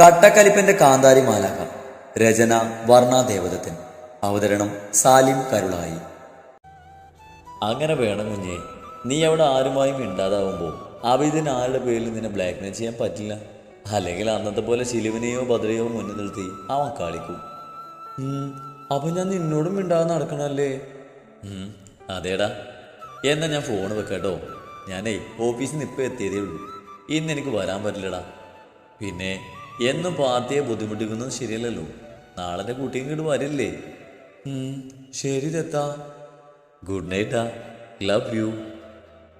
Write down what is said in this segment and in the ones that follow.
കട്ടക്കലിപ്പന്റെ കാന്താരി മാലാക രചന വർണാദേവതത്തിൻ അവതരണം സാലിം കരുളായി. അങ്ങനെ വേണം കുഞ്ഞെ. നീ അവിടെ ആരുമായും മിണ്ടാതാവുമ്പോൾ അവിതിന് ആരുടെ പേരിൽ നിന്നെ ബ്ലാക്ക്മെയിൽ ചെയ്യാൻ പറ്റില്ല? അല്ലെങ്കിൽ അന്നത്തെ പോലെ ശിലുവിനെയോ ഭദ്രയോ മുന്നിൽ നിർത്തി അവൻ കളിക്കും. അപ്പൊ ഞാൻ നിന്നോടും മിണ്ടാതെ നടക്കണല്ലേ? അതേടാ. എന്നാ ഞാൻ ഫോൺ വെക്കട്ടോ. ഞാനേ ഓഫീസിൽ നിന്ന് ഇപ്പൊ എത്തിയതേ ഉള്ളൂ. ഇന്ന് എനിക്ക് വരാൻ പറ്റില്ലടാ. പിന്നെ എന്നും പാർട്ടിയെ ബുദ്ധിമുട്ടിക്കുന്നത് ശരിയല്ലല്ലോ. നാളെ കുട്ടിയും ഇങ്ങോട്ട് വരില്ലേ? ശരി ദത്താ ഗുഡ് നൈറ്റാ ലവ് യു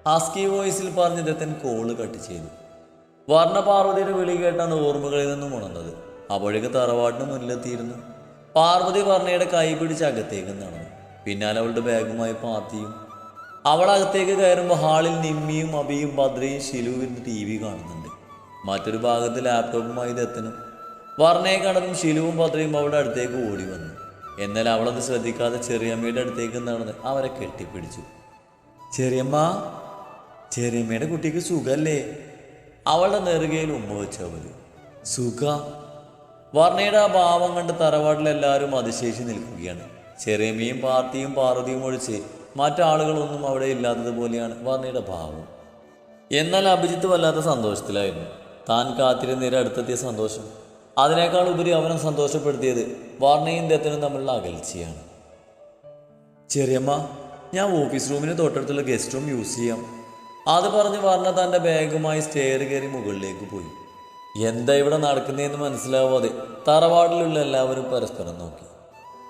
ആസ്കി വോയിസിൽ പറഞ്ഞ് ദത്തൻ കോൾ കട്ട് ചെയ്തു. വർണപാർവതിയുടെ വിളി കേട്ടാണ് ഓർമ്മകളിൽ നിന്നും ഉണർന്നത്. അപ്പോഴേക്ക് തറവാട്ടിന് മുന്നിലെത്തിയിരുന്നു. പാർവതി വർണയുടെ കൈ പിടിച്ച് അകത്തേക്ക് നടന്നു. പിന്നാലെ അവളുടെ ബാഗുമായി പാർത്തിയും അവൾ അകത്തേക്ക് കയറുമ്പോൾ ഹാളിൽ നിമ്മിയും അബിയും ഭദ്രയും ശിലുവിന്റെ ടി വി കാണുന്നുണ്ട്. മറ്റൊരു ഭാഗത്ത് ലാപ്ടോപ്പുമായി ഇതെത്തനും വർണയെ കണ്ടതും ശിലുവും പത്രയും അവളുടെ അടുത്തേക്ക് ഓടി വന്നു. എന്നാൽ അവളത് ശ്രദ്ധിക്കാതെ ചെറിയമ്മയുടെ അടുത്തേക്ക് നടന്ന് അവരെ കെട്ടിപ്പിടിച്ചു. ചെറിയമ്മ ചെറിയമ്മയുടെ കുട്ടിക്ക് സുഖല്ലേ? അവളുടെ നെറുകയിൽ ഉമ്മ വെച്ചവര് സുഖ. വർണയുടെ ആ ഭാവം കണ്ട് തറവാട്ടിലെല്ലാവരും അതിശേഷി നിൽക്കുകയാണ്. ചെറിയമ്മയും പാർട്ടിയും പാർവതിയും ഒഴിച്ച് മറ്റാളുകളൊന്നും അവിടെ ഇല്ലാത്തതുപോലെയാണ് വർണയുടെ ഭാവം. എന്നാൽ അഭിജിത്ത് വല്ലാത്ത സന്തോഷത്തിലായിരുന്നു. താൻ കാത്തിരുന്നേരെ അടുത്തെത്തിയ സന്തോഷം. അതിനേക്കാൾ ഉപരി അവനെ സന്തോഷപ്പെടുത്തിയത് വർണയും ദത്തനും തമ്മിലുള്ള അകൽച്ചയാണ്. ചെറിയമ്മ ഞാൻ ഓഫീസ് റൂമിന് തൊട്ടടുത്തുള്ള ഗസ്റ്റ് റൂം യൂസ് ചെയ്യാം. അത് പറഞ്ഞ് വർണ തന്റെ ബാഗുമായി സ്റ്റെയർ കയറി മുകളിലേക്ക് പോയി. എന്താ ഇവിടെ നടക്കുന്നതെന്ന് മനസ്സിലാവാതെ തറവാടിലുള്ള എല്ലാവരും പരസ്പരം നോക്കി.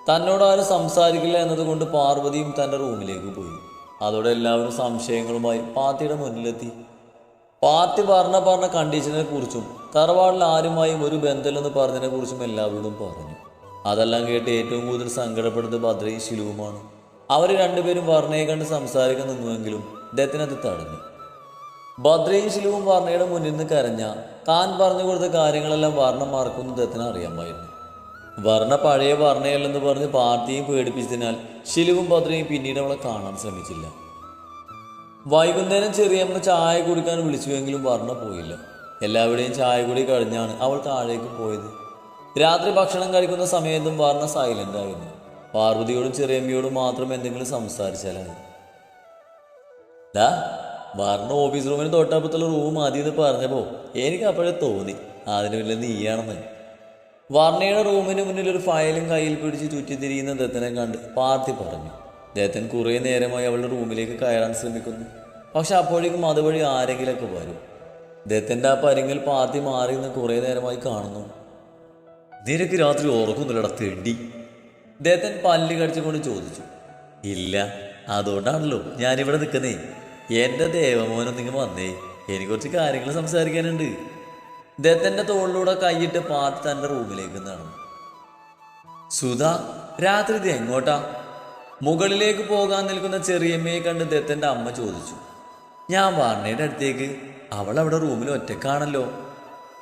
തന്നോട് ആരും സംസാരിക്കില്ല എന്നതുകൊണ്ട് പാർവതിയും തന്റെ റൂമിലേക്ക് പോയി. അതോടെ എല്ലാവരും സംശയങ്ങളുമായി പാത്തിയുടെ മുന്നിലെത്തി. പാർട്ടി പറഞ്ഞ പറഞ്ഞ കണ്ടീഷനെ കുറിച്ചും തറവാടിൽ ആരുമായും ഒരു ബന്ധമില്ലെന്ന് പറഞ്ഞതിനെ കുറിച്ചും എല്ലാവരോടും പറഞ്ഞു. അതെല്ലാം കേട്ട് ഏറ്റവും കൂടുതൽ സങ്കടപ്പെടുന്നത് ഭദ്രയും ശിലുവുമാണ്. അവർ രണ്ടുപേരും വർണയെ കണ്ട് സംസാരിക്കാൻ നിന്നുവെങ്കിലും ഇദ്ദേഹത്തിനത് തടഞ്ഞു. ഭദ്രയും ശിലുവും വർണയുടെ മുന്നിൽ നിന്ന് കരഞ്ഞ താൻ പറഞ്ഞു കൊടുത്ത കാര്യങ്ങളെല്ലാം വർണ മറക്കുന്നു ഇദ്ദേഹത്തിന് അറിയാമായിരുന്നു. വർണ പഴയ വർണയല്ലെന്ന് പറഞ്ഞ് പാർട്ടിയും പേടിപ്പിച്ചതിനാൽ ശിലുവും ഭദ്രയും പിന്നീട് അവളെ കാണാൻ ശ്രമിച്ചില്ല. വൈകുന്നേരം ചെറിയമ്മ ചായ കുടിക്കാൻ വിളിച്ചുവെങ്കിലും വർണ പോയില്ല. എല്ലാവരുടെയും ചായ കുടി കഴിഞ്ഞാണ് അവൾ താഴേക്ക് പോയത്. രാത്രി ഭക്ഷണം കഴിക്കുന്ന സമയത്തും വർണ സൈലന്റ് ആയിരുന്നു. പാർവതിയോടും ചെറിയമ്മയോടും മാത്രം എന്തെങ്കിലും സംസാരിച്ചാലായി ഡാ വർണ ഓഫീസ് റൂമിന് തൊട്ടപ്പുറത്തുള്ള റൂം മതി എന്ന് പറഞ്ഞപ്പോ എനിക്ക് അപ്പോഴേ തോന്നി. അതിന് വലിയ നീയാണെന്ന്. വർണയുടെ റൂമിന് മുന്നിൽ ഒരു ഫയലും കയ്യിൽ പിടിച്ച് ചുറ്റിത്തിരിയുന്ന ദത്തനെ കണ്ട് പാർത്തി പറഞ്ഞു. ദത്തൻ കുറേ നേരമായി അവളുടെ റൂമിലേക്ക് കയറാൻ ശ്രമിക്കുന്നു. പക്ഷെ അപ്പോഴേക്കും അതുവഴി ആരെങ്കിലൊക്കെ വരും. അദ്ദേഹത്തിന്റെ ആ പരിങ്ങൽ പാത്തി മാറി നിന്ന് കുറേ നേരമായി കാണുന്നു. നിനക്ക് രാത്രി ഉറക്കുന്നില്ലടാ തെണ്ടി. അദ്ദേഹത്തിൻ പല്ല് കടിച്ചുകൊണ്ട് ചോദിച്ചു. ഇല്ല അതുകൊണ്ടാണല്ലോ ഞാനിവിടെ നിൽക്കുന്നേ. എന്റെ ദേവമോനം നിങ്ങൾ വന്നേ. എനിക്ക് കുറച്ച് കാര്യങ്ങൾ സംസാരിക്കാനുണ്ട്. അദ്ദേഹത്തിന്റെ തോളിലൂടെ കൈയിട്ട് പാത്തി തന്റെ റൂമിലേക്ക് നടന്നു. സുധ രാത്രി ഇത് എങ്ങോട്ടാ? മുകളിലേക്ക് പോകാൻ നിൽക്കുന്ന ചെറിയമ്മയെ കണ്ട് ദത്തന്റെ അമ്മ ചോദിച്ചു ഞാൻ വർണയുടെ അടുത്തേക്ക്? അവൾ അവിടെ റൂമിൽ ഒറ്റക്കാണല്ലോ.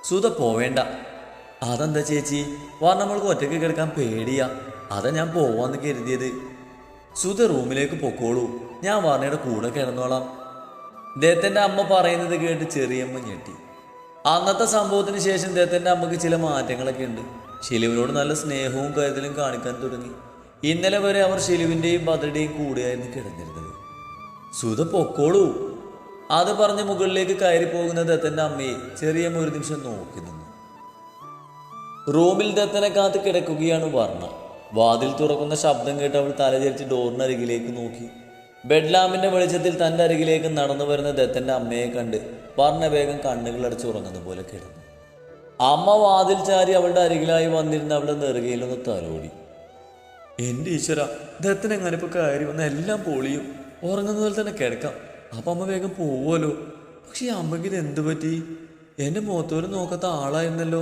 സുധ പോവേണ്ട. അതെന്താ ചേച്ചി? വർണമ്മൾക്ക് ഒറ്റയ്ക്ക് ഒറ്റയ്ക്ക് കിടക്കാൻ പേടിയാ. അതാ ഞാൻ പോവാന്ന് കരുതിയത്. സുധ റൂമിലേക്ക് പൊക്കോളൂ. ഞാൻ വർണയുടെ കൂടെ കിടന്നോളാം. ദത്തന്റെ അമ്മ പറയുന്നത് കേട്ട് ചെറിയമ്മ ഞെട്ടി. അന്നത്തെ സംഭവത്തിന് ശേഷം ദത്തന്റെ അമ്മയ്ക്ക് ചില മാറ്റങ്ങളൊക്കെ ഉണ്ട്. ശിലുവിനോട് നല്ല സ്നേഹവും കരുതലും കാണിക്കാൻ തുടങ്ങി. ഇന്നലെ വരെ അവർ ശിലുവിന്റെയും ഭദ്രയുടെയും കൂടെയായിരുന്നു കിടന്നിരുന്നത്. സുധ പൊക്കോളൂ. അത് പറഞ്ഞ് മുകളിലേക്ക് കയറി പോകുന്ന ദത്തന്റെ അമ്മയെ ചെറിയ ഒരു നിമിഷം നോക്കി നിന്നു. റൂമിൽ ദത്തനെ കാത്ത് കിടക്കുകയാണ് വർണ വാതിൽ തുറക്കുന്ന ശബ്ദം കേട്ട് അവൾ തലചരിച്ച് ഡോറിനരികിലേക്ക് നോക്കി. ബെഡ് ലാമ്പിന്റെ വെളിച്ചത്തിൽ തന്റെ അരികിലേക്ക് നടന്നു വരുന്ന ദത്തന്റെ അമ്മയെ കണ്ട് വർണ വേഗം കണ്ണുകളടച്ച് ഉറങ്ങുന്ന പോലെ കിടന്നു. അമ്മ വാതിൽ ചാരി അവളുടെ അരികിലായി വന്നിരുന്ന അവളുടെ നെറുകയിലൊന്ന് തലോടി. എന്റെ ഈശ്വര ദത്തൻ എങ്ങനെ ഇപ്പൊ കയറി വന്ന എല്ലാം പൊളിയും? ഉറങ്ങുന്നതിൽ തന്നെ കിടക്കാം. അപ്പൊ അമ്മ വേഗം പോവുമല്ലോ. പക്ഷെ ഈ അമ്മയ്ക്ക് ഇത് എന്ത് പറ്റി? എന്റെ മുഖത്തോലും നോക്കാത്ത ആളായിരുന്നല്ലോ.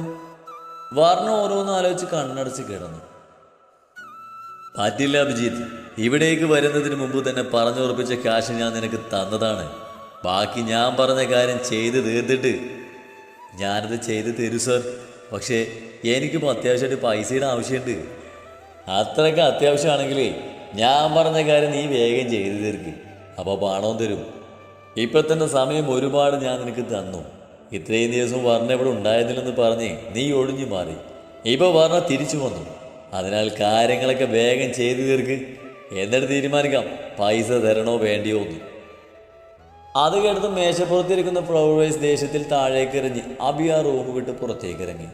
വർണ ഓരോന്ന് ആലോചിച്ച് കണ്ണടച്ച് കിടന്നു. പറ്റില്ല അഭിജിത്ത്. ഇവിടേക്ക് വരുന്നതിന് മുമ്പ് തന്നെ പറഞ്ഞുറപ്പിച്ച കാശ് ഞാൻ നിനക്ക് തന്നതാണ്. ബാക്കി ഞാൻ പറഞ്ഞ കാര്യം ചെയ്ത് തീർത്തിട്ട് ഞാനത് ചെയ്ത് തരൂ സർ. പക്ഷേ എനിക്കിപ്പോൾ അത്യാവശ്യമായിട്ട് പൈസയുടെ ആവശ്യമുണ്ട്. അത്രയ്ക്ക് അത്യാവശ്യമാണെങ്കിലേ ഞാൻ പറഞ്ഞ കാര്യം നീ വേഗം ചെയ്തു തീർക്ക്. അപ്പോൾ പണവും തരും. ഇപ്പം തന്നെ സമയം ഒരുപാട് ഞാൻ നിനക്ക് തന്നു. ഇത്രയും ദിവസം വർണ ഇവിടെ ഉണ്ടായിരുന്നില്ലെന്ന് പറഞ്ഞ് നീ ഒഴിഞ്ഞു മാറി. ഇപ്പോൾ വർണ തിരിച്ചു വന്നു. അതിനാൽ കാര്യങ്ങളൊക്കെ വേഗം ചെയ്തു തീർക്ക്. എന്നിട്ട് തീരുമാനിക്കാം പൈസ തരണോ വേണ്ടിയോ ഒന്നും അത് കേട്ടത് മേശപ്പുറത്തിരിക്കുന്ന ഫ്ലവേഴ്സ് ദേശത്തിൽ താഴേക്ക് എറിഞ്ഞ് അബി ആ റൂം വിട്ട് പുറത്തേക്ക് ഇറങ്ങി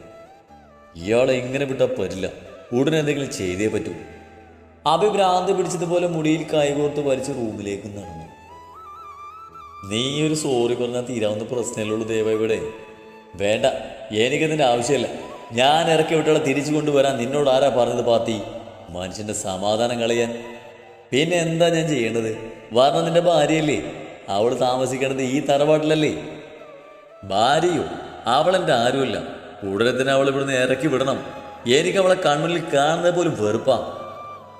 ഇയാളെ ഇങ്ങനെ വിട്ടാൽ പറ്റില്ല ഉടനെ എന്തെങ്കിലും ചെയ്തേ പറ്റൂ. അഭി ഭ്രാന്ത് പിടിച്ചതുപോലെ മുടിയിൽ കൈകോർത്ത് വലിച്ച് റൂമിലേക്ക് നടന്നു. നീ ഒരു സോറി പറഞ്ഞാൽ തീരാവുന്ന പ്രശ്നമല്ലുള്ളൂ ദേവ ഇവിടെ. വേണ്ട എനിക്കതിന്റെ ആവശ്യമില്ല. ഞാൻ ഇറക്കി വിട്ടുള്ള തിരിച്ചു കൊണ്ടുവരാൻ നിന്നോട് ആരാ പറഞ്ഞത് പാത്തി? മനുഷ്യന്റെ സമാധാനം കളയാൻ. പിന്നെ എന്താ ഞാൻ ചെയ്യേണ്ടത്? വരണം നിന്റെ ഭാര്യയല്ലേ? അവൾ താമസിക്കേണ്ടത് ഈ തറവാട്ടിലല്ലേ? ഭാര്യയോ? അവളെന്റെ ആരുമല്ല. ഉടനെ തന്നെ അവൾ ഇവിടുന്ന് ഇറക്കി വിടണം. എനിക്ക് അവളെ കൺമുന്നിൽ കാണുന്നത് പോലും വെറുപ്പാ.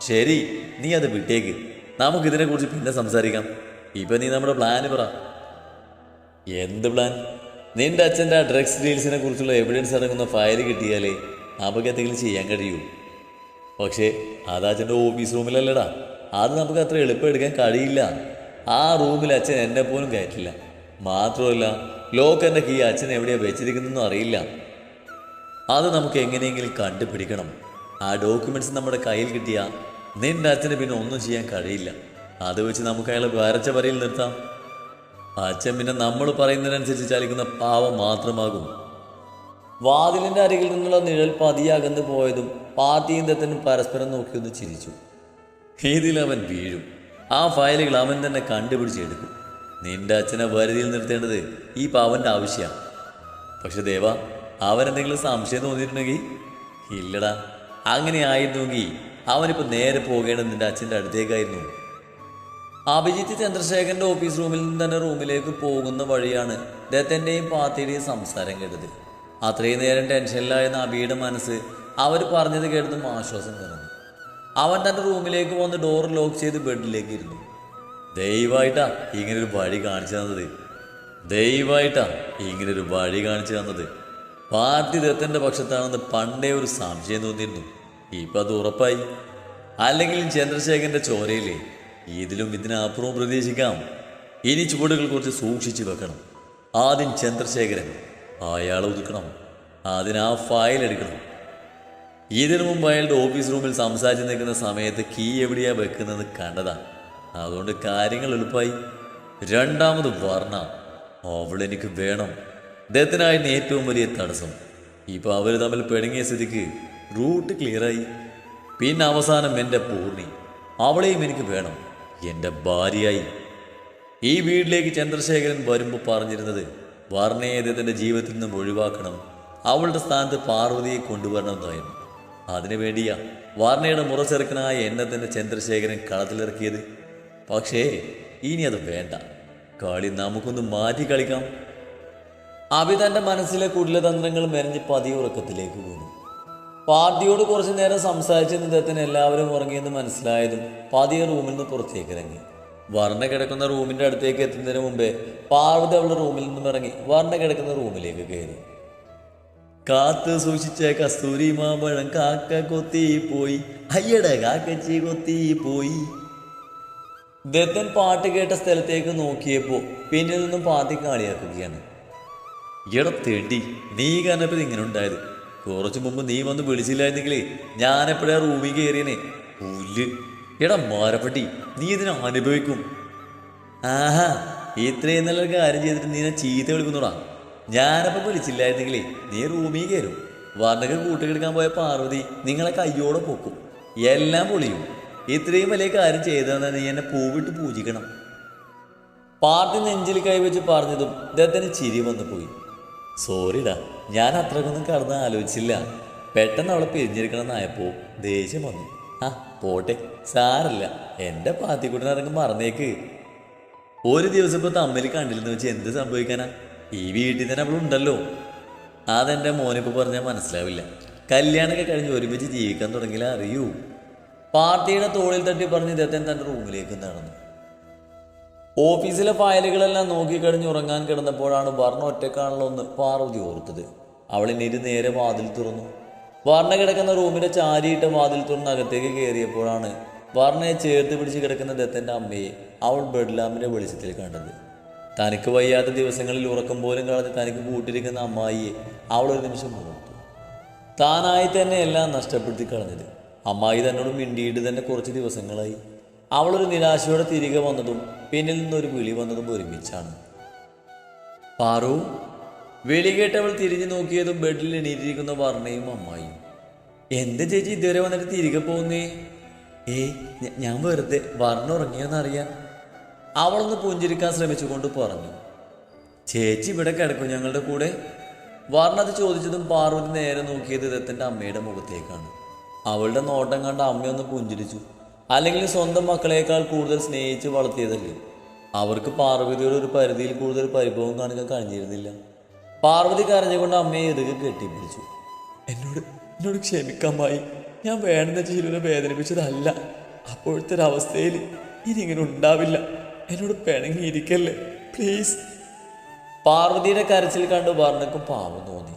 ശരി നീ അത് വിട്ടേക്ക്. നമുക്കിതിനെക്കുറിച്ച് പിന്നെ സംസാരിക്കാം. ഇപ്പൊ നീ നമ്മുടെ പ്ലാന് പറ. എന്ത് പ്ലാൻ നിന്റെ അച്ഛന്റെ ആ ഡ്രഗ്സ് ഡീൽസിനെ കുറിച്ചുള്ള എവിഡൻസ് അടങ്ങുന്ന ഫയൽ കിട്ടിയാലേ നമുക്ക് എന്തെങ്കിലും ചെയ്യാൻ കഴിയൂ. പക്ഷേ അത് അച്ഛന്റെ ഓഫീസ് റൂമിലല്ലടാ അത് നമുക്ക് അത്ര എളുപ്പം എടുക്കാൻ കഴിയില്ല. ആ റൂമിൽ അച്ഛൻ എന്നെ പോലും കയറ്റില്ല. മാത്രമല്ല ലോക്കറിന്റെ കീ അച്ഛൻ എവിടെയാണ് വെച്ചിരിക്കുന്നതെന്നും അറിയില്ല. അത് നമുക്ക് എങ്ങനെയെങ്കിലും കണ്ടുപിടിക്കണം. ആ ഡോക്യുമെന്റ്സ് നമ്മുടെ കയ്യിൽ കിട്ടിയ നിന്റെ അച്ഛന് പിന്നെ ഒന്നും ചെയ്യാൻ കഴിയില്ല. അത് വെച്ച് നമുക്ക് അയാളെ വരച്ച വരയിൽ നിർത്താം. അച്ഛൻ പിന്നെ നമ്മൾ പറയുന്നതിനനുസരിച്ച് ചലിക്കുന്ന പാവം മാത്രമാകും. വാതിലിന്റെ അരികിൽ നിന്നുള്ള നിഴൽ പതിയാകന്ന് പോയതും പാർട്ടിയും ദത്തനും പരസ്പരം നോക്കിയൊന്ന് ചിരിച്ചു. ഇതിൽ അവൻ വീഴും. ആ ഫയലുകൾ അവൻ തന്നെ കണ്ടുപിടിച്ചെടുക്കും നിന്റെ അച്ഛനെ വരുതിയിൽ നിർത്തേണ്ടത് ഈ പാവന്റെ ആവശ്യമാണ് പക്ഷെ ദേവ അവനെന്തെങ്കിലും സംശയം തോന്നിയിട്ടുണ്ടെങ്കിൽ ഇല്ലടാ. അങ്ങനെ ആയിരുന്നുവെങ്കിൽ അവനിപ്പോൾ നേരെ പോകേണ്ടത് നിന്റെ അച്ഛന്റെ അടുത്തേക്കായിരുന്നു. അഭിജിത്ത് ചന്ദ്രശേഖരന്റെ ഓഫീസ് റൂമിൽ നിന്ന് തന്നെ റൂമിലേക്ക് പോകുന്ന വഴിയാണ് ദത്തന്റെയും പാത്തിയുടെയും സംസാരം കേട്ടത്. അത്രയും നേരം ടെൻഷനിലായിരുന്ന അബിയുടെ മനസ്സ് അവർ പറഞ്ഞത് കേട്ടതും ആശ്വാസം നിറഞ്ഞു അവൻ തന്റെ റൂമിലേക്ക് വന്ന് ഡോർ ലോക്ക് ചെയ്ത് ബെഡിലേക്ക് ഇരുന്നു. ദയവായിട്ടാ ഇങ്ങനൊരു വഴി കാണിച്ചു തന്നത്. ദയവായിട്ടാ ഇങ്ങനൊരു വഴി കാണിച്ചു തന്നത്. പാർട്ടി ദത്തന്റെ പക്ഷത്താണെന്ന് പണ്ടേ ഒരു സംശയം തോന്നിയിരുന്നു. ഇപ്പൊ അത് ഉറപ്പായി. അല്ലെങ്കിൽ ചന്ദ്രശേഖരന്റെ ചോരയിലേ ഇതിലും ഇതിനപ്പുറവും പ്രതീക്ഷിക്കാം. ഇനി ചുവടുകൾ കുറച്ച് സൂക്ഷിച്ചു വെക്കണം. ആദ്യം ചന്ദ്രശേഖരൻ അയാളെ ഒതുക്കണം. ആദ്യം ആ ഫയൽ എടുക്കണം. ഇതിനു മുമ്പ് അയാളുടെ ഓഫീസ് റൂമിൽ സംസാരിച്ച് നിൽക്കുന്ന സമയത്ത് കീ എവിടെയാ വെക്കുന്നത് കണ്ടതാണ് അതുകൊണ്ട് കാര്യങ്ങൾ എളുപ്പമായി. രണ്ടാമത് വർണ. അവളെനിക്ക് വേണം. അദ്ദേഹത്തിനായിരുന്നു ഏറ്റവും വലിയ തടസ്സം. ഇപ്പൊ അവർ തമ്മിൽ പിണങ്ങിയ സ്ഥിതിക്ക് റൂട്ട് ക്ലിയറായി പിന്നെ അവസാനം എന്റെ പൂർണി. അവളെയും എനിക്ക് വേണം. എന്റെ ഭാര്യയായി. ഈ വീട്ടിലേക്ക് ചന്ദ്രശേഖരൻ വരുമ്പോൾ പറഞ്ഞിരുന്നത് വർണയെ അദ്ദേഹത്തിന്റെ ജീവിതത്തിൽ നിന്നും ഒഴിവാക്കണം. അവളുടെ സ്ഥാനത്ത് പാർവതിയെ കൊണ്ടുവരണമെന്നായിരുന്നു അതിനു വേണ്ടിയാ വർണയുടെ മുറച്ചെറുക്കനായ എന്നെ തന്നെ ചന്ദ്രശേഖരൻ കളത്തിലിറക്കിയത്. പക്ഷേ ഇനി അത് വേണ്ട. കളി നമുക്കൊന്ന് മാറ്റി കളിക്കാം. അഭി തന്റെ മനസ്സിലെ കുടിലതന്ത്രങ്ങൾ മെനഞ്ഞ് പതിയെ ഉറക്കത്തിലേക്ക് വീണു. പാർട്ടിയോട് കുറച്ചു നേരം സംസാരിച്ച ഇദ്ദേഹത്തിന് എല്ലാവരും ഉറങ്ങിയെന്ന് മനസ്സിലായതും പതിയെ റൂമിൽ നിന്ന് പുറത്തേക്ക് ഇറങ്ങി. വർണ കിടക്കുന്ന റൂമിന്റെ അടുത്തേക്ക് എത്തുന്നതിന് മുമ്പേ പാർവതി അവളുടെ റൂമിൽ നിന്നും ഇറങ്ങി വർണ കിടക്കുന്ന റൂമിലേക്ക് കയറി. കാത്ത് സൂക്ഷിച്ച കസ്തൂരി മാമ്പഴം കാക്ക കൊത്തി പോയി അയ്യട കാക്കച്ചി കൊത്തി പോയി. ദത്തൻ പാട്ട് കേട്ട സ്ഥലത്തേക്ക് നോക്കിയപ്പോൾ പിന്നിൽ നിന്നും പാത്തി കാളിയാക്കുകയാണ്. എടാ തെണ്ടി നീ കാരണപ്പോ ഇങ്ങനെ ഉണ്ടായത്? കുറച്ചു മുമ്പ് നീ വന്ന് വിളിച്ചില്ലായിരുന്നെങ്കിലേ ഞാനെപ്പോഴാ റൂമിൽ കയറിയനെ പുല്ല്. എടാ മാരപ്പെട്ടി നീ ഇതിനെ അനുഭവിക്കും. ആഹാ ഇത്രയും നല്ലൊരു കാര്യം ചെയ്തിട്ട് നീ ചീത്ത വിളിക്കുന്നുടാ? ഞാനപ്പോ വിളിച്ചില്ലായിരുന്നെങ്കിലേ നീ റൂമിൽ കയറും വർണക്ക് കൂട്ടുകെടുക്കാൻ പോയ പാർവതി നിങ്ങളെ കയ്യോടെ പൊക്കും. എല്ലാം പൊളിയും. ഇത്രയും വലിയ കാര്യം ചെയ്തതെന്ന് നീ എന്നെ പൂവിട്ട് പൂജിക്കണം. പാർട്ടി നെഞ്ചിൽ കൈവച്ച് പറഞ്ഞതും ഇദ്ദേഹത്തിന് ചിരി വന്നു പോയി സോറിടാ ഞാൻ അത്രക്കൊന്നും കടന്ന് ആലോചിച്ചില്ല. പെട്ടെന്ന് അവളെ പിരിഞ്ഞിരിക്കണമെന്നായപ്പോൾ ദേഷ്യം വന്നു. ആ പോട്ടെ സാരല്ല എന്റെ പാത്തിക്കുട്ടനടങ്ങ് മറന്നേക്ക്. ഒരു ദിവസം ഇപ്പൊ തമ്മിൽ കണ്ടില്ലെന്ന് വെച്ച് എന്ത് സംഭവിക്കാനാ? ഈ വീട്ടിൽ തന്നെ അവളുണ്ടല്ലോ അതെന്റെ മോനിപ്പോ പറഞ്ഞാൽ മനസ്സിലാവില്ല. കല്യാണമൊക്കെ കഴിഞ്ഞ് ഒരുമിച്ച് ജീവിക്കാൻ തുടങ്ങിയാൽ അറിയൂ. പാർട്ടിയുടെ തോളിൽ തട്ടി പറഞ്ഞ് ഇദ്ദേഹത്തെ തന്റെ റൂമിലേക്ക് നടന്നു ഓഫീസിലെ ഫയലുകളെല്ലാം നോക്കിക്കഴിഞ്ഞ് ഉറങ്ങാൻ കിടന്നപ്പോഴാണ് വർണ ഒറ്റക്കാണല്ലോ ഒന്ന് പാർവതി ഓർത്തത്. അവളിനിരു നേരെ വാതിൽ തുറന്നു. വർണ കിടക്കുന്ന റൂമിന്റെ ചാരിയിട്ട വാതിൽ തുറന്ന് അകത്തേക്ക് കയറിയപ്പോഴാണ് വർണയെ ചേർത്ത് പിടിച്ച് കിടക്കുന്ന ദത്തന്റെ അമ്മയെ അവൾ ബെഡ് ലാമ്പിന്റെ വെളിച്ചത്തിൽ കണ്ടത്. തനിക്ക് വയ്യാത്ത ദിവസങ്ങളിൽ ഉറക്കം പോലും കളഞ്ഞ് തനിക്ക് കൂട്ടിരിക്കുന്ന അമ്മായിയെ അവൾ ഒരു നിമിഷം ഓർത്തു. താനായി തന്നെ എല്ലാം നഷ്ടപ്പെടുത്തി കളഞ്ഞത്. അമ്മായി തന്നോട് മിണ്ടിയിട്ട് തന്നെ കുറച്ച് ദിവസങ്ങളായി. അവളൊരു നിരാശയോടെ തിരികെ വന്നതും പിന്നിൽ നിന്നൊരു വിളി വന്നതും ഒരുമിച്ചാണ്. പാറു വിളി കേട്ടവൾ തിരിഞ്ഞു നോക്കിയതും ബെഡിൽ എണീറ്റിരിക്കുന്ന വർണയും അമ്മായിയും. എന്ത് ചേച്ചി ഇതുവരെ വന്നിട്ട് തിരികെ പോകുന്നേ? ഏ ഞാൻ വെറുതെ വർണ ഉറങ്ങിയെന്നറിയാൻ അവളൊന്ന് പുഞ്ചിരിക്കാൻ ശ്രമിച്ചുകൊണ്ട് പറഞ്ഞു. ചേച്ചി ഇവിടെ കിടക്കും ഞങ്ങളുടെ കൂടെ? വർണ അത് ചോദിച്ചതും പാർവതി നേരെ നോക്കിയത് ദത്തന്റെ അമ്മയുടെ മുഖത്തേക്കാണ്. അവളുടെ നോട്ടം കണ്ട അമ്മയൊന്ന് പുഞ്ചിരിച്ചു. അല്ലെങ്കിൽ സ്വന്തം മക്കളേക്കാൾ കൂടുതൽ സ്നേഹിച്ച് വളർത്തിയതല്ലേ? അവർക്ക് പാർവതിയുടെ ഒരു പരിധിയിൽ കൂടുതൽ പരിഭവം കാണിക്കാൻ കഴിഞ്ഞിരുന്നില്ല. പാർവതി കരഞ്ഞുകൊണ്ട് അമ്മയെ ഇറുകെ കെട്ടിപ്പിടിച്ചു. എന്നോട് എന്നോട് ക്ഷമിക്കാമായി ഞാൻ വേണമെന്ന ജീവനെ വേദനിപ്പിച്ചതല്ല. അപ്പോഴത്തെ ഒരവസ്ഥയിൽ അവസ്ഥയിൽ ഇങ്ങനെ ഉണ്ടാവില്ല. എന്നോട് പിണങ്ങിയിരിക്കല്ലേ? പ്ലീസ് പാർവതിയുടെ കരച്ചിൽ കണ്ട് വർണക്കും പാവം തോന്നി.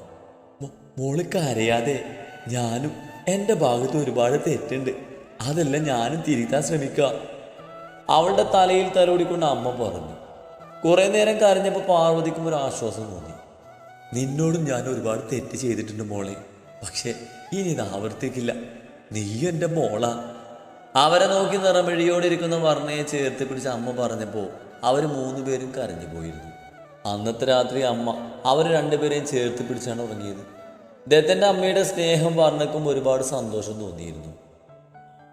മോളിക്കരയാതെ മോൾ കരയാതെ ഞാനും എന്റെ ഭാഗത്ത് ഒരുപാട് തെറ്റുണ്ട്. അതെല്ലാം ഞാനും തിരുത്താൻ ശ്രമിക്കുക. അവളുടെ തലയിൽ തലോടിക്കൊണ്ട് അമ്മ പറഞ്ഞു. കുറേ നേരം കരഞ്ഞപ്പോൾ പാർവതിക്കും ഒരു ആശ്വാസം തോന്നി. നിന്നോടും ഞാൻ ഒരുപാട് തെറ്റ് ചെയ്തിട്ടുണ്ട് മോളെ. പക്ഷേ ഇനി ഇത് ആവർത്തിക്കില്ല. നീ എന്റെ മോളാ. അവരെ നോക്കി നിറമിഴിയോടെ ഇരിക്കുന്ന വർണയെ ചേർത്ത് പിടിച്ച് അമ്മ പറഞ്ഞപ്പോൾ അവർ മൂന്ന് പേരും കരഞ്ഞു പോയിരുന്നു. അന്നത്തെ രാത്രി അമ്മ അവർ രണ്ടുപേരെയും ചേർത്ത് പിടിച്ചാണ് ഉറങ്ങിയത്. ദത്തന്റെ അമ്മയുടെ സ്നേഹം വർണക്കും ഒരുപാട് സന്തോഷം തോന്നിയിരുന്നു.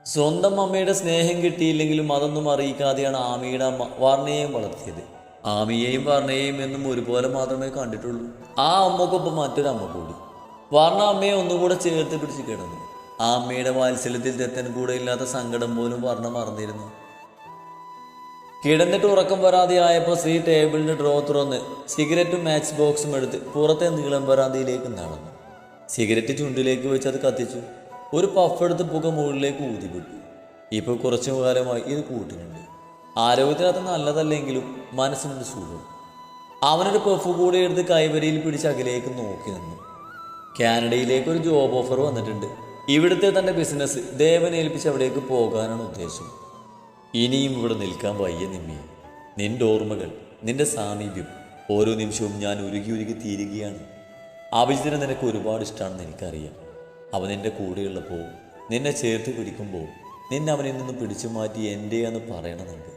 സ്വന്തം അമ്മയുടെ സ്നേഹം കിട്ടിയില്ലെങ്കിലും അതൊന്നും അറിയിക്കാതെയാണ് ആമിയുടെ അമ്മ വർണയെയും വളർത്തിയത്. ആമിയെയും വർണയെയും എന്നും ഒരുപോലെ മാത്രമേ കണ്ടിട്ടുള്ളൂ. ആ അമ്മക്കൊപ്പം മറ്റൊരു അമ്മ കൂടി. വർണ അമ്മയെ ഒന്നുകൂടെ ചേർത്ത് പിടിച്ച് കിടന്നു. ആ അമ്മയുടെ വാത്സല്യത്തിൽ തെത്തൻ കൂടെ ഇല്ലാത്ത സങ്കടം പോലും വർണ മറന്നിരുന്നു. കിടന്നിട്ട് ഉറക്കം വരാതെ ആയപ്പോൾ ശ്രീ ടേബിളിന്റെ ഡ്രോ തുറന്ന് സിഗരറ്റും മാച്ച് ബോക്സും എടുത്ത് പുറത്തെ നീളം വരാതിയിലേക്ക് നടന്നു. സിഗരറ്റ് ചുണ്ടിലേക്ക് വെച്ച് അത് കത്തിച്ചു. ഒരു പഫ് എടുത്ത് പുക മുകളിലേക്ക് ഊതിവിട്ടു ഇപ്പോൾ കുറച്ചു കാലമായി ഇത് കൂട്ടിനുണ്ട്. ആരോഗ്യത്തിനകത്ത് നല്ലതല്ലെങ്കിലും മനസ്സിനൊരു സുഖം. അവനൊരു പഫ് കൂടെ എടുത്ത് കൈവരിയിൽ പിടിച്ച് അകലേക്ക് നോക്കി നിന്നു. കാനഡയിലേക്ക് ഒരു ജോബ് ഓഫർ വന്നിട്ടുണ്ട്. ഇവിടുത്തെ തന്റെ ബിസിനസ് ദേവനെ ഏൽപ്പിച്ച് അവിടേക്ക് പോകാനാണ് ഉദ്ദേശം. ഇനിയും ഇവിടെ നിൽക്കാൻ വയ്യ നിമ്മി. നിന്റെ ഓർമ്മകൾ നിന്റെ സാമീപ്യം ഓരോ നിമിഷവും ഞാൻ ഉരുകി ഉരുകി തീരുകയാണ്. അഭിജിത്തിനെ നിനക്ക് ഒരുപാട് ഇഷ്ടമാണെന്ന് എനിക്കറിയാം. അവൻ നിന്റെ കൂടെയുള്ളപ്പോൾ നിന്നെ ചേർത്ത് പിടിക്കുമ്പോൾ നിന്നെ അവനിൽ നിന്ന് പിടിച്ചു മാറ്റി എന്റെയാന്ന് പറയണമെന്നുണ്ട്.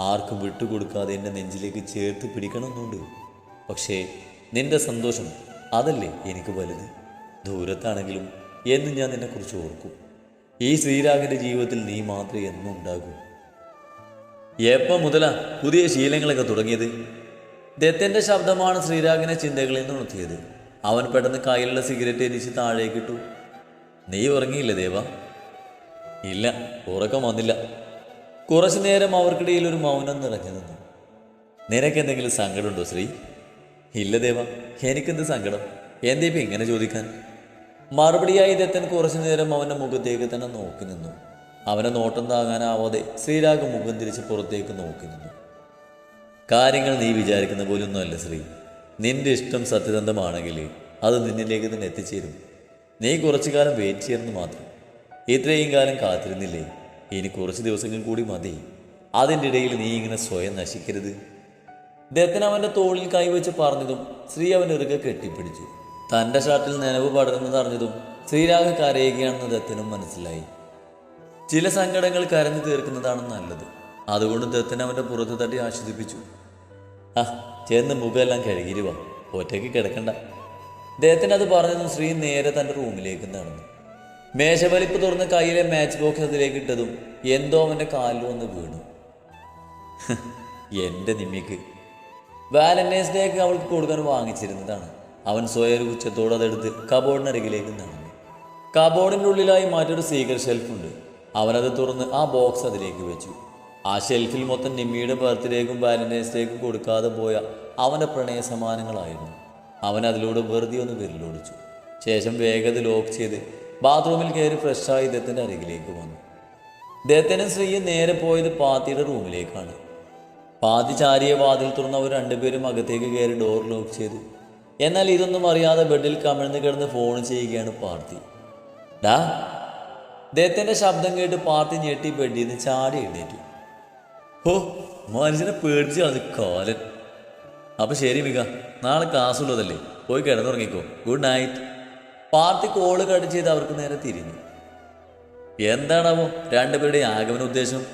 ആർക്കും വിട്ടുകൊടുക്കാതെ എന്റെ നെഞ്ചിലേക്ക് ചേർത്ത് പിടിക്കണമെന്നുണ്ട്. പക്ഷേ നിന്റെ സന്തോഷം അതല്ലേ എനിക്ക് വലുത്? ദൂരത്താണെങ്കിലും എന്നും ഞാൻ നിന്നെക്കുറിച്ച് ഓർക്കും. ഈ ശ്രീരാഗിന്റെ ജീവിതത്തിൽ നീ മാത്രമേ എന്നും ഉണ്ടാകൂ. എപ്പം മുതലാ പുതിയ ശീലങ്ങളൊക്കെ തുടങ്ങിയത്? ദത്തന്റെ ശബ്ദമാണ് ശ്രീരാഗിനെ ചിന്തകളിൽ നിന്ന് ഉണർത്തിയത് അവൻ പെട്ടെന്ന് കയ്യിലുള്ള സിഗരറ്റ് എരിച്ച് താഴേക്കിട്ടു. നീ ഉറങ്ങിയില്ല ദേവ? ഇല്ല ഉറക്കം വന്നില്ല. കുറച്ചു നേരം അവർക്കിടയിൽ ഒരു മൗനം നിറഞ്ഞു നിന്നു. നിനക്ക് എന്തെങ്കിലും സങ്കടമുണ്ടോ ശ്രീ? ഇല്ല ദേവ എനിക്കെന്ത് സങ്കടം? എന്തേ ഇപ്പം ഇങ്ങനെ ചോദിക്കാൻ? മറുപടിയായി ദത്തൻ കുറച്ചു നേരം അവന്റെ മുഖത്തേക്ക് തന്നെ നോക്കി നിന്നു. അവനെ നോട്ടം താങ്ങാനാവാതെ ശ്രീരാഗ് മുഖം തിരിച്ച് പുറത്തേക്ക് നോക്കി നിന്നു. കാര്യങ്ങൾ നീ വിചാരിക്കുന്ന പോലൊന്നുമല്ല ശ്രീ. നിന്റെ ഇഷ്ടം സത്യസന്ധമാണെങ്കിൽ അത് നിന്നിലേക്ക് തന്നെ എത്തിച്ചേരും. നീ കുറച്ചു കാലം വെയിറ്റ് ചെയ്യണമെന്ന് മാത്രം. ഇത്രയും കാലം കാത്തിരുന്നില്ലേ? ഇനി കുറച്ച് ദിവസങ്ങൾ കൂടി മതി. അതിന്റെ ഇടയിൽ നീ ഇങ്ങനെ സ്വയം നശിക്കരുത്. ദത്തൻ അവന്റെ തോളിൽ കൈവച്ച് പറഞ്ഞതും ശ്രീ അവൻ ഇറുകെ കെട്ടിപ്പിടിച്ചു. തന്റെ ഷർട്ടിൽ നനവ് പടരുന്നത് അറിഞ്ഞതും ശ്രീരാഗ് കരയുകയാണെന്ന് ദത്തനും മനസ്സിലായി. ചില സങ്കടങ്ങൾ കരഞ്ഞു തീർക്കുന്നതാണ് നല്ലത്. അതുകൊണ്ട് ദത്തൻ അവന്റെ പുറത്ത് തട്ടി ആശ്വസിപ്പിച്ചു. ആ ചേർന്ന് മുഖമെല്ലാം കഴുകിരുവാ ഒറ്റയ്ക്ക് കിടക്കണ്ട. ദേഹത്തിന് അത് പറഞ്ഞതും ശ്രീ നേരെ തന്റെ റൂമിലേക്ക് നടന്നു. മേശവലിപ്പ് തുറന്ന് കയ്യിലെ മാച്ച് ബോക്സ് അതിലേക്ക് ഇട്ടതും എന്തോ അവന്റെ കാലിൽ വന്ന് വീണു. എന്റെ നിമ്മിക്ക് വാലന്റൈൻസ് ഡേക്ക് അവൾക്ക് കൊടുക്കാൻ വാങ്ങിച്ചിരുന്നതാണ്. അവൻ സ്വയം ഉച്ചത്തോട് അതെടുത്ത് കബോർഡിനരികിലേക്ക് നടന്നു. കബോർഡിന്റെ ഉള്ളിലായി മറ്റൊരു സീക്രട്ട് ഷെൽഫുണ്ട് അവനത് തുറന്ന് ആ ബോക്സ് അതിലേക്ക് വെച്ചു. ആ ഷെൽഫിൽ മൊത്തം നിമ്മിയുടെ ബർത്ത്ഡേക്കും വാലന്റൈൻസ് ഡേക്കും കൊടുക്കാതെ പോയ അവന്റെ പ്രണയ സമ്മാനങ്ങളായിരുന്നു അവൻ അതിലൂടെ വെറുതെ ഒന്ന് വിരലോടിച്ചു. ശേഷം വേഗത ലോക്ക് ചെയ്ത് ബാത്റൂമിൽ കയറി ഫ്രഷായി ഇദ്ദേഹത്തിന്റെ അരികിലേക്ക് വന്നു. ഇദ്ദേഹത്തിനും ശ്രീയും നേരെ പോയത് പാത്തിയുടെ റൂമിലേക്കാണ് പാതി ചാരിയ വാതിൽ തുറന്ന് അവർ രണ്ടുപേരും അകത്തേക്ക് കയറി ഡോർ ലോക്ക് ചെയ്തു എന്നാൽ ഇതൊന്നും അറിയാതെ ബെഡിൽ കമിഴ്ന്ന് കിടന്ന് ഫോൺ ചെയ്യുകയാണ് പാർത്തി. ഡാ ദേത്തന്റെ ശബ്ദം കേട്ട് പാർത്തി ഞെട്ടി ബെഡിൽ നിന്ന് ചാടി എഴുന്നേറ്റു. ഓ മനുഷ്യനെ പേടിച്ച് അത് കാലൻ അപ്പൊ ശരി മിക നാളെ ക്ലാസ് ഉള്ളതല്ലേ? പോയി കിടന്നുറങ്ങിക്കോ. Good night party call cut ചെയ്ത് അവർക്ക് നേരെ തിരിഞ്ഞു. എന്താണാവോ? രണ്ടുപേരുടെയും ആഗമന ഉദ്ദേശം.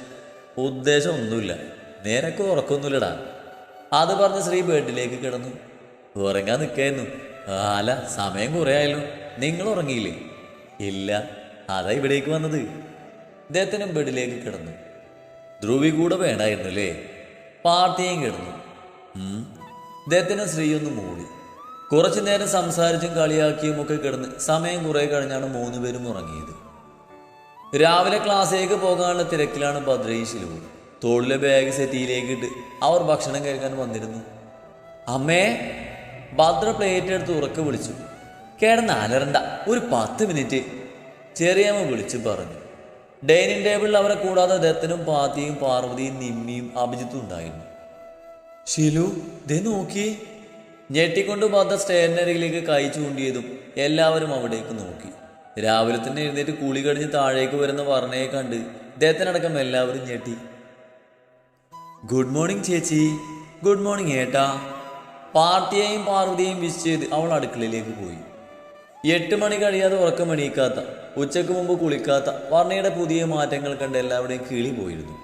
ഉദ്ദേശം ഒന്നുമില്ല. നേരൊക്കെ ഉറക്കൊന്നുമില്ലടാ. അത് പറഞ്ഞ് ശ്രീ ബെഡിലേക്ക് കിടന്നു. ഉറങ്ങാൻ നിൽക്കായിരുന്നു. അല്ല സമയം കുറേ ആയല്ലോ. നിങ്ങൾ ഉറങ്ങിയില്ലേ? ഇല്ല. അതാ ഇവിടേക്ക് വന്നത്. ഇദ്ദേഹത്തിനും ബെഡിലേക്ക് കിടന്നു. ധ്രുവി കൂടെ വേണമായിരുന്നു അല്ലേ പാർട്ടിയും കിടന്നു. ഉം. ഇദ്ദേഹത്തിന് ശ്രീ ഒന്ന് മൂടി. കുറച്ചു നേരം സംസാരിച്ചും കളിയാക്കിയും ഒക്കെ കിടന്ന് സമയം കുറെ കഴിഞ്ഞാണ് മൂന്ന് പേരും ഉറങ്ങിയത്. രാവിലെ ക്ലാസ്സിലേക്ക് പോകാനുള്ള തിരക്കിലാണ് ഭദ്രയും ശിലവും തോളിലെ ബാഗ് സെറ്റിയിലേക്ക് ഇട്ട് അവർ ഭക്ഷണം കഴിക്കാൻ വന്നിരുന്നു. അമ്മേ ഭദ്ര പ്ലേറ്റ് എടുത്ത് ഉറക്കെ വിളിച്ചു. കേടന്ന് അലറണ്ട ഒരു പത്ത് മിനിറ്റ് ചെറിയമ്മ വിളിച്ചു പറഞ്ഞു. ഡൈനിങ് ടേബിളിൽ അവരെ കൂടാതെ ദത്തനും പാത്തിയും പാർവതിയും നിമ്മിയും അഭിജിത്തും ഉണ്ടായിരുന്നു. ഷിലു ദേ നോക്കി. ഞെട്ടിക്കൊണ്ട് ഭദ്ര സ്റ്റേറിനരികിലേക്ക് കൈ ചൂണ്ടിയതും എല്ലാവരും അവിടേക്ക് നോക്കി. രാവിലെ തന്നെ എഴുന്നേറ്റ് കൂളി കടിഞ്ഞ് താഴേക്ക് വരുന്ന വർണയെ കണ്ട് ഇദ്ദേഹത്തിനടക്കം എല്ലാവരും ഞെട്ടി. ഗുഡ് മോർണിംഗ് ചേച്ചി. ഗുഡ് മോർണിംഗ് ഏട്ടാ. പാർട്ടിയെയും പാർവതിയെയും വിഷ് ചെയ്ത് അവൾ അടുക്കളയിലേക്ക് പോയി. എട്ട് മണി കഴിയാതെ ഉറക്കം എണീക്കാത്ത ഉച്ചയ്ക്ക് മുമ്പ് കുളിക്കാത്ത വർണയുടെ പുതിയ മാറ്റങ്ങൾ കണ്ട് എല്ലാവരുടെയും കിളി പോയിരുന്നു.